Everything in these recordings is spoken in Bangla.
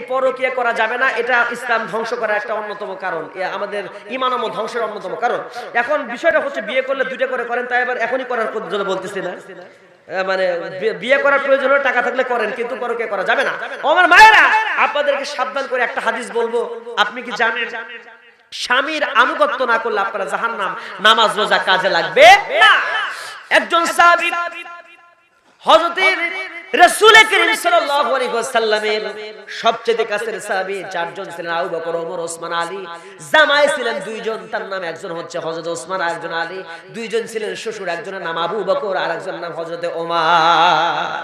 এই পরকিয়া করা যাবে না, এটা ইসলাম ধ্বংস করার একটা অন্যতম কারণ। আমাদের ইমানম ধ্বংসের অন্যতম কারণ। এখন বিষয়টা হচ্ছে বিয়ে করলে দুইটা করে করেন, তাই এবার এখনই করার জন্য বলতেছি না। মানে বিয়ে করার প্রয়োজন হলে টাকা থাকলে করেন, কিন্তু পরকে করা যাবে না। আমার মায়েরা, আপনাদেরকে সাবধান করে একটা হাদিস বলব, আপনি কি জানেন? স্বামীর আনুগত্য না করলে আপনারা জাহান্নাম, নামাজ, রোজা কাজে লাগবে একজন সাহাবী হযরতের রাসূল করিম সাল্লাল্লাহু আলাইহি ওয়াসাল্লামের সবচেয়ে কাছের সাহাবী চারজন ছিলেন আবু বকর ওমর ওসমান আলী। জামাই ছিলেন দুইজন তার নাম একজন হচ্ছে হযরত ওসমান আর একজন আলী। দুইজন ছিলেন শ্বশুর একজনের নাম আবু বকর আর একজনের নাম হযরত ওমর।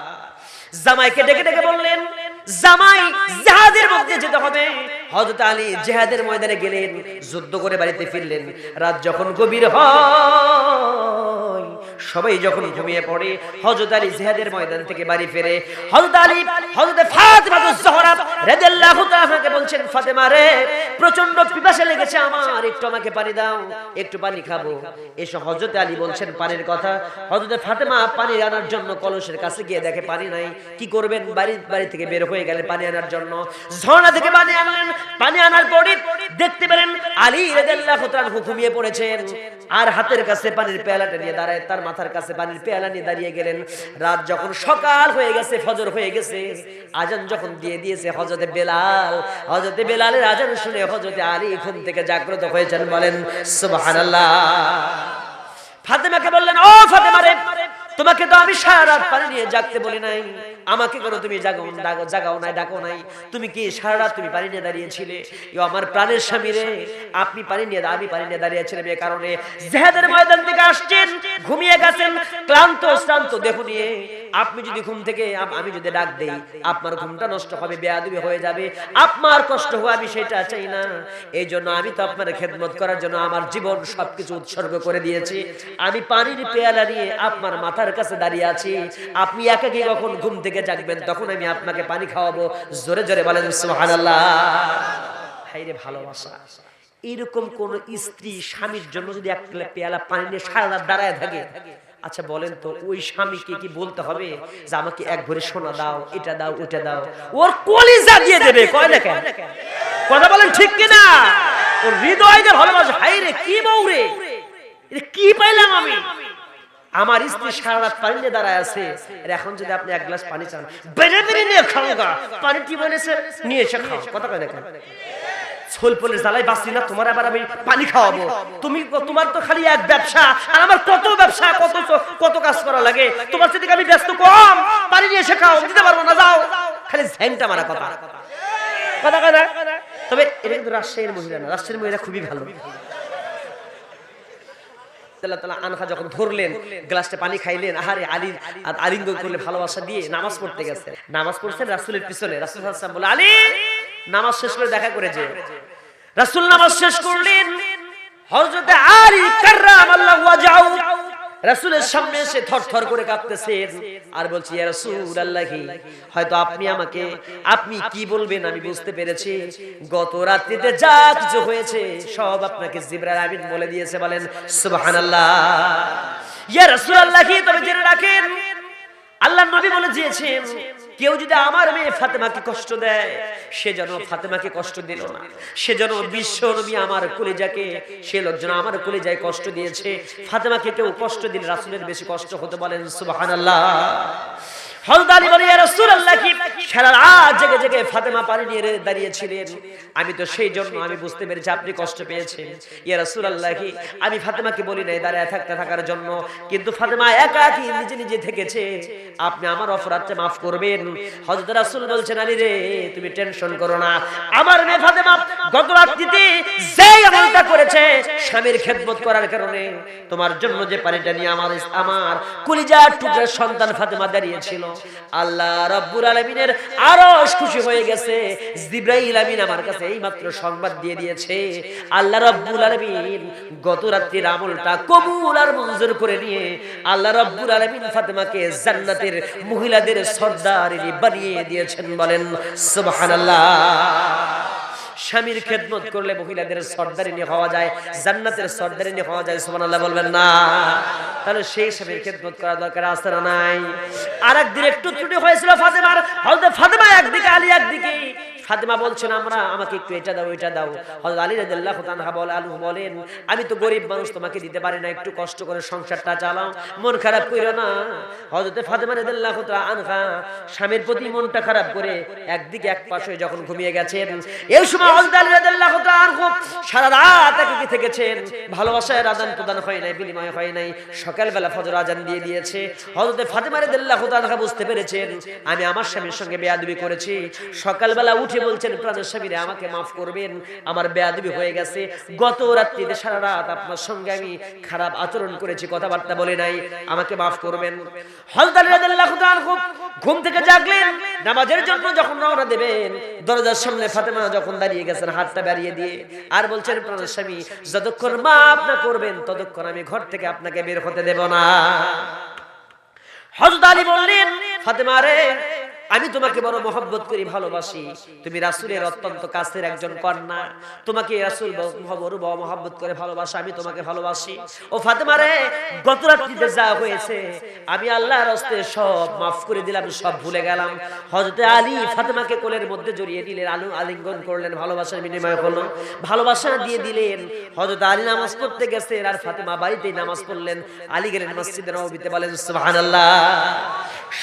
জামাইকে ডেকে ডেকে বললেন জামাই জাহাদের মধ্যে যেতে হবে। হযরত আলী জিহাদের ময়দানে গেলেন যুদ্ধ করে বাড়িতে ফিরলেন। রাত যখন গভীর হয় সবাই যখন ঘুমিয়ে পড়ে হযরত আলী জিহাদের ময়দান থেকে বাড়ি ফিরে হযরত আলী হযরত ফাতিমা জোহরা রাদিয়াল্লাহু তাআলাকে বলছেন ফাতেমা রে প্রচণ্ড পিপাসা লেগেছে আমার একটু আমাকে পানি দাও একটু পানি খাব। এসে হযরত আলী বলছেন পানির কথা। হযরত ফাতেমা পানি আনার জন্য কলসের কাছে গিয়ে দেখে পানি নাই। কি করবেন? বাড়ি বাড়ি থেকে বের হয়ে গেলে পানি আনার জন্য ঝর্ণা থেকে পানি আনলেন। পানি আনার পরে দেখতে পেলেন আলী রাদিয়াল্লাহু তাআলা ঘুমিয়ে পড়েছেন আর হাতের কাছে পানির পেয়ালাটা নিয়ে দাঁড়ায় তার মাথার কাছে পানির পেয়ালা নিয়ে দাঁড়িয়ে গেলেন। রাত যখন সকাল হয়ে গেছে, ফজর হয়ে গেছে, আজান যখন দিয়ে দিয়েছে হজরতে বেলাল হজরতে বেলালের আজান শুনে হজরতে আলী ঘুম থেকে জাগ্রত হয়েছেন, বলেন, সুবহানাল্লাহ। ফাতেমাকে বললেন, ও ফাতেমা রে, তোমাকে তো আমি সারা রাত পানি নিয়ে জাগতে বলি নাই। আমাকে কোনো তুমি জাগাও জাগাও নাই, ডাকো নাই? তুমি কি সারা রাত তুমি পানি নিয়ে দাঁড়িয়েছিলে? ইও আমার প্রাণের স্বামী রে, আপনি পানি নিয়ে, আমি পানি নিয়ে দাঁড়িয়েছিলাম এই কারণে। জেহাদের ময়দান থেকে আসছেন, ঘুমিয়ে গেছেন, ক্লান্ত, শ্রান্ত দেহ নিয়ে। আপনি যদি ঘুম থেকে আমি যদি ডাক দেই আপনার ঘুমটা নষ্ট হবে বেয়াদবি হয়ে যাবে। আপনার কষ্ট হবে আমি সেটা চাই না। এই জন্য আমি তো আপনার খেদমত করার জন্য আমার জীবন সবকিছু উৎসর্গ করে দিয়েছি। আমি পানির পেয়ালা নিয়ে আপনার মাথার কাছে দাঁড়িয়ে আছি। আপনি একাকি কখন ঘুম থেকে জাগবেন তখন আমি আপনাকে পানি খাওয়াবো। জোরে জোরে বলেন সুবহানাল্লাহ। হাইরে ভালোবাসা। এরকম কোন স্ত্রী স্বামীর জন্য যদি এক পেয়ালা পানি নিয়ে সারা রাত দাঁড়ায় থাকে আচ্ছা বলেন তো, ওই স্বামীকে কি বলতে হবে যে আমাকে এক ভরে সোনা দাও, এটা দাও ওটা দাও? ওর কলিজা দিয়ে দেবে, কয় না কেন কথা বলেন ঠিক কিনা? ওর হৃদয় যে ভালোবাসা হাই রে, কি বউ রে কি পাইলাম আমি? আমার স্ত্রী সারা রাত পানি নিয়ে দাঁড়ায় আছে। এখন যদি আপনি এক গ্লাস পানি চান, বেড়ে বেড়ে নিয়ে খাও গা। পানি কি বলেছে নিয়ে এসে খাও কথা কয় না কেন জ্বালাই বাঁচি না তোমার আবার আমি পানি খাওয়াবো। তুমি তোমার তো খালি এক ব্যবসা আর আমার কত ব্যবসা কত কত কাজ করা লাগে? তোমার থেকে আমি ব্যস্ত কম পানি নিয়ে এসে খাও দিতে পারব না যাও। খালি ঝ্যাংটা মারা কথা। কথা না? তবে এটা কিন্তু রাজশাহীর মহিলা না রাজশাহীর মহিলা খুবই ভালো। আল্লাহ তাআলা আনহা যখন ধরলেন গ্লাসটা পানি খাইলেন আহারে আলী আলিঙ্গ করলে ভালোবাসা দিয়ে নামাজ পড়তে গেছে নামাজ পড়ছেন রাসূলের পিছনে রাসূল ওয়াসাল্লাম বলে আলী নামাজ শেষ করে দেখা করে যে রাসূল নামাজ শেষ করলেন। হযরতে আলী কাররামাল্লাহু ওয়াজহাহু রাসূলের সামনে এসে থরথর করে কাঁপতেছেন আর বলছি, ইয়া রাসূলুল্লাহি, হয়তো আপনি আমাকে, আপনি কি বলবেন আমি বুঝতে পেরেছি। গত রাত্রিতে যা কিছু হয়েছে, সব আপনাকে জিবরাইল আমিন বলে দিয়েছে বলেন, সুবহানাল্লাহ। ইয়া রাসূলুল্লাহি, তবে জেনে রাখেন, আল্লাহ নবী বলে দিয়েছেন কেউ যদি আমার মেয়ে ফাতেমাকে কষ্ট দেয়, সে যেন ফাতেমাকে কষ্ট দিল না। সে যেন বিশ্ব নবী আমার যাকে সে লোকজন আমার যায় কষ্ট দিয়েছে। ফাতেমাকে কেউ কষ্ট দিলে রাসুলের বেশি কষ্ট হতে বলেন, সুবহানাল্লাহ। আলী বলে, ইয়া রাসূলুল্লাহ, কি সারা রাত জেগে জেগে ফাতেমা পানি নিয়ে রে- দাঁড়িয়েছিলেন। আমি তো সেই জন্য আমি বুঝতে পেরেছি, আপনি কষ্ট পেয়েছেন। ইয়া রাসূলুল্লাহ, কি আমি ফাতেমাকে বলি নাই, দাঁড়ায় থাকতে থাকার জন্য। কিন্তু ফাতেমা একাকি নিজে নিজে থেকেছে? আপনি আমার অপরাধটা মাফ করবেন। হযরত রাসূল বলছেন, আলী রে, তুমি টেনশন করো না। আমার মেয়ে ফাতেমা গত রাত্রিতে যেই আমলটা করেছে, স্বামীর খেদমত করার কারণে তোমার জন্য যে পানিটা নিয়ে আমার আমার কলিজার টুকরার সন্তান ফাতেমা দাঁড়িয়েছিল আল্লাহ রাব্বুল আলামিনের আরও খুশি হয়ে গেছে। জিব্রাইল আমিন আমার কাছে এই মাত্র সংবাদ দিয়ে দিয়েছে। আল্লাহ রাব্বুল আলামিন গত রাত্রির আমলটা কবুল আর মঞ্জুর করে নিয়ে আল্লাহ রাব্বুল আলামিন ফাতেমাকে জান্নাতের মহিলাদের সর্দারিনী বানিয়ে দিয়েছেন বলেন, সুবহানাল্লাহ। স্বামীর খেদমত করলে মহিলাদের সর্দারি নিয়ে হওয়া যায়, জান্নাতের সর্দারিনী হওয়া যায়, সুবহানাল্লাহ বলবেন না। তাহলে সেই স্বামীর খেদমত করা দরকার আছে না নাই? আর একদিন একটু ত্রুটি হয়েছিল ফাতেমার, হযরত ফাতেমা একদিকে, আলী একদিকে। ফাতেমা বলছেন, আমরা, আমাকে একটু এটা দাও এটা দাও। হযরত আলী রাদিয়াল্লাহু তাআলা বলে আলু বলেন, আমি তো গরিব মানুষ, তোমাকে দিতে পারি না, একটু কষ্ট করে সংসারটা চালাও, মন খারাপ কইরো না। হযরত ফাতেমা রাদিয়াল্লাহু তাআলা আনহা স্বামীর প্রতি মনটা খারাপ করে একদিকে এক পাশে যখন ঘুমিয়ে গেছেন, এই সময় হযরত আলী রাদিয়াল্লাহু তাআলা আনহু সারা রাত একাকী থেকেছেন ভালোবাসার আদান প্রদান হয় নাই, বিনিময় হয় নাই, সকালবেলা ফজর আজান দিয়ে দিয়েছে। হযরত ফাতেমা রাদিয়াল্লাহু তাআলা বুঝতে পেরেছেন, আমি আমার স্বামীর সঙ্গে বেয়াদবি করেছি, সকালবেলা উঠে বলছেন প্রাণের স্বামীরে আমাকে মাফ করবেন, আমার বেয়াদবি হয়ে গেছে। গত রাত্রিতে সারা রাত আপনার সঙ্গে আমি খারাপ আচরণ করেছি, কথাবার্তা বলে নাই, আমাকে মাফ করবেন। ঘুম থেকে জাগলেন, নামাজের জন্য যখন রওনা দেবেন, দরজার সামনে ফাতেমা যখন দাঁড়িয়ে গেছেন, হাতটা বাড়িয়ে দিয়ে, আর বলছেন প্রাণের স্বামী, যতক্ষণ মাফ না করবেন, ততক্ষণ আমি ঘর থেকে আপনাকে বের হতে দেব না। আলী বললেন, ফাতেমা রে আমি তোমাকে বড় মহব্বত করি, ভালোবাসি। তুমি রাসূলের অত্যন্ত কাছের একজন কন্যা। তোমাকে রাসূল বড় মহব্বত করে ভালোবাসা, আমি তোমাকে ভালোবাসি। ও ফাতেমা রে, গত রাত্রিতে যা হয়েছে, আমি আল্লাহর হস্তে সব মাফ করে দিলাম সব ভুলে গেলাম। হযরত আলী ফাতেমাকে কোলের মধ্যে জড়িয়ে দিলেন, আলু আলিঙ্গন করলেন, ভালোবাসার বিনিময় হলো। ভালোবাসা দিয়ে দিলেন, হযরত আলী নামাজ পড়তে গেছেন, আর ফাতেমা বাড়িতেই নামাজ পড়লেন। আলী গেলেন মসজিদে নববীতে বলেন, সুবহানাল্লাহ।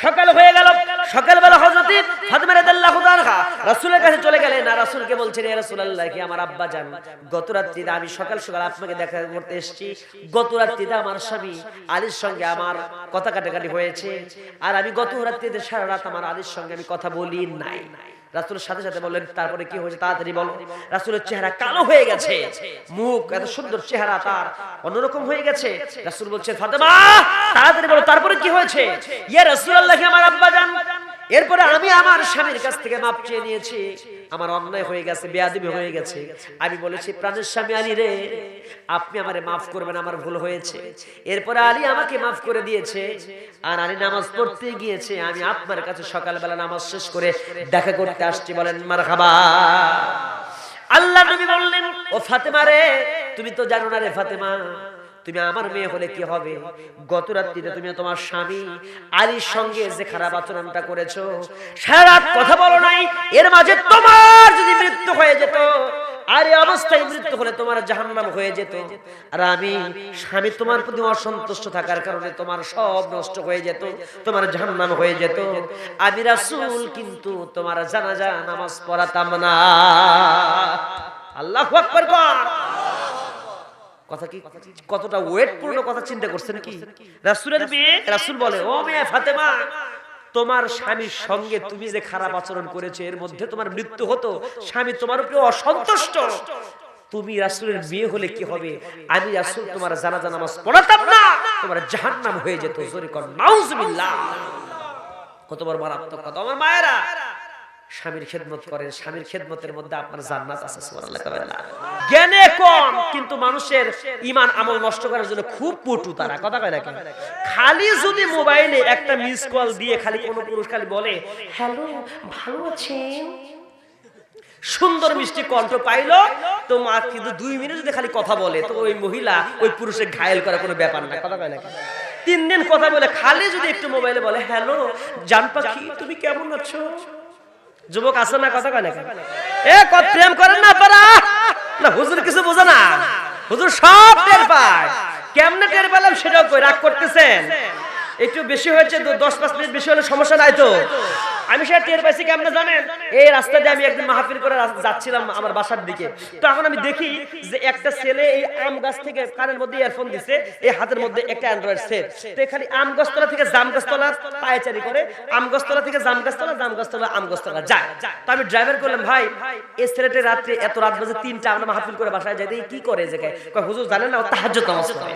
সকাল হয়ে গেল। সকালবেলা হজরতি ফাতেমা রাদিয়াল্লাহু তাআলা রাসূলের কাছে চলে গেলেন আর রাসূলকে বলছেন ইয়া রাসূলুল্লাহ কি আমার আব্বা জান, গত রাত্রিতে আমি সকাল সকাল আপনাকে দেখা করতে এসেছি। গত রাত্রিতে আমার স্বামী আলীর সঙ্গে আমার কথা কাটাকাটি হয়েছে। আর আমি গত রাত্রিতে সারা রাত আমার আলীর সঙ্গে আমি কথা বলি নাই। রাসূলের সাথে সাথে বললেন, তারপরে কি হয়েছে তাড়াতাড়ি বলো। রাসুলের চেহারা কালো হয়ে গেছে। মুখ এত সুন্দর চেহারা তার, অন্যরকম হয়ে গেছে। রাসুল বলছে ফাতেমা, তাড়াতাড়ি বলো, তারপরে কি হয়েছে? ইয়া রাসূলুল্লাহ আমার আব্বা জান। এরপরে আমি আমার স্বামীর কাছ থেকে মাপ চেয়ে নিয়েছি। আমার অন্যায় হয়ে গেছে, বেয়াদবি হয়ে গেছে। আমি বলেছি, প্রাণের স্বামী আলী রে, আপনি আমারে মাফ করবেন, আমার ভুল হয়েছে। এরপরে আলী আমাকে মাফ করে দিয়েছে। আর আলী নামাজ পড়তে গিয়েছে। আমি আপনার কাছে সকালবেলা নামাজ শেষ করে দেখা করতে আসছি, বলেন মার খাবা আল্লাহ নবী বললেন, ও ফাতেমা রে, তুমি তো জানো না রে ফাতেমা। তুমি আমার মেয়ে হলে কি হবে? গত রাত্রিতে তুমি তোমার স্বামী আলীর সঙ্গে যে খারাপ আচরণটা করেছ সারা রাত কথা বলো নাই, এর মাঝে তোমার যদি মৃত্যু হয়ে যেত, আর অবস্থায় মৃত্যু হলে তোমার জাহান্নাম হয়ে যেত। আর আমি, স্বামী তোমার প্রতি অসন্তুষ্ট থাকার কারণে তোমার সব নষ্ট হয়ে যেত, তোমার জাহান্নাম হয়ে যেত। আমি রাসূল কিন্তু তোমার জানাজা, নামাজ পড়াতাম না। আল্লাহু আকবার কথা কি? কতটা ওয়েট পূর্ণ কথা চিন্তা করছেন কি রাসূলের মেয়ে রাসূল বলে ও মেয়ে ফাতেমা তোমার স্বামীর সঙ্গে তুমি যে খারাপ আচরণ করেছ এর মধ্যে তোমার মৃত্যু হতো স্বামী তোমার উপরে অসন্তুষ্ট। তুমি রাসূলের মেয়ে হলে কি হবে? আমি রাসূল তোমার জানাজা নামাজ পড়াতাম না তোমার জাহান্নাম হয়ে যেত জোরে কর নাউজুবিল্লাহ। কত মারাত্মক কথা। আমার মায়েরা স্বামীর খেদমত করেন স্বামীর খেদমতের মধ্যে আপনার জান্নাত আছে জ্ঞানে কম কিন্তু মানুষের ঈমান আমল নষ্ট করার জন্য খুব পটু তারা কথা কয় না কেন? খালি যদি মোবাইলে একটা মিস কল দিয়ে খালি কোন পুরুষ খালি বলে হ্যালো ভালো আছেন? সুন্দর মিষ্টি কণ্ঠ পাইলো তো মা কিন্তু দুই মিনিট যদি খালি কথা বলে তো ওই মহিলা ওই পুরুষের ঘায়েল করা কোনো ব্যাপার না কথা কয় না তিন দিন কথা বলে খালি যদি একটু মোবাইলে বলে হ্যালো জান পাখি তুমি কেমন আছো? যুবক আছে না কথা কয় না এ প্রেম করেন না পারা না, হুজুর কিছু বোঝে না। হুজুর সব টের পায়। কেমনে টের পেলাম সেটাও রাগ করতেছেন? একটু বেশি হয়েছে দশ পাঁচ মিনিট বেশি হলে সমস্যা নাই তো। আমি সেটা টের পাইছি কেমনে জানেন? এই রাস্তা দিয়ে আমি একদিন মাহফিল করে যাচ্ছিলাম আমার বাসার দিকে। তো এখন আমি দেখি যে একটা ছেলে এই আম গাছ থেকে কানের মধ্যে ইয়ারফোন দিছে, এই হাতের মধ্যে একটা অ্যান্ড্রয়েড সেট তো এখানে আম গাছতলা থেকে জাম গাছতলা পায়চারি করে, আম গাছতলা থেকে জাম গাছতলা জাম গাছতলা, আম গাছতলা যায়। তো আমি ড্রাইভার করলাম, ভাই, এই ছেলেটা রাত্রে এত রাত বাজে তিনটা আমরা মাহফিল করে বাসায় যাই কি করে যে হুজুর জানেন না, ও তাহাজ্জুদ নামাজ পড়ে।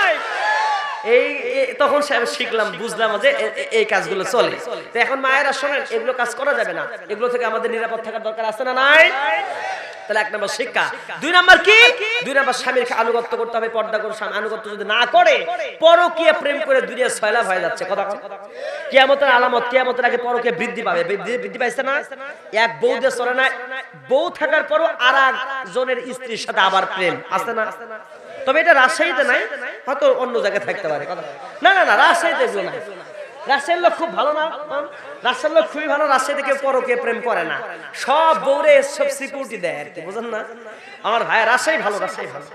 এই তখন সে শিখলাম বুঝলাম যে এই কাজগুলো চলে। তো এখন মায়েরা শোনেন এগুলো কাজ করা যাবে না। এগুলো থেকে আমাদের নিরাপদ থাকার দরকার আছে না নাই? তাহলে এক নম্বর শিক্ষা। দুই নম্বর কি? দুই নম্বর স্বামীর আনুগত্য করতে হবে পর্দা করে স্বামী আনুগত্য যদি না করে পরকীয়া প্রেম করে দুনিয়া ছয়লাভ হয়ে যাচ্ছে। কথা কিয়ামতের আলামত কিয়ামতের আগে পরকে বৃদ্ধি পাবে। বৃদ্ধি বৃদ্ধি পাইছে না? এক বউ দিয়ে চলে না বউ থাকার পরও আর জনের স্ত্রীর সাথে আবার প্রেম। আছে না? তবে এটা রাজশাহীতে নাই? হয়তো অন্য জায়গায় থাকতে পারে। না না না রাজশাহী এগুলো না রাজশাহীর লোক খুব ভালো না রাজশাহীর লোক খুবই ভালো, রাজশাহীতে কেউ পরকে প্রেম করে না। সব বৌরে সব সিকিউরিটি দেয় আর কি, বুঝেন না? আমার ভাই রাজশাহী ভালো রাজশাহী ভালো।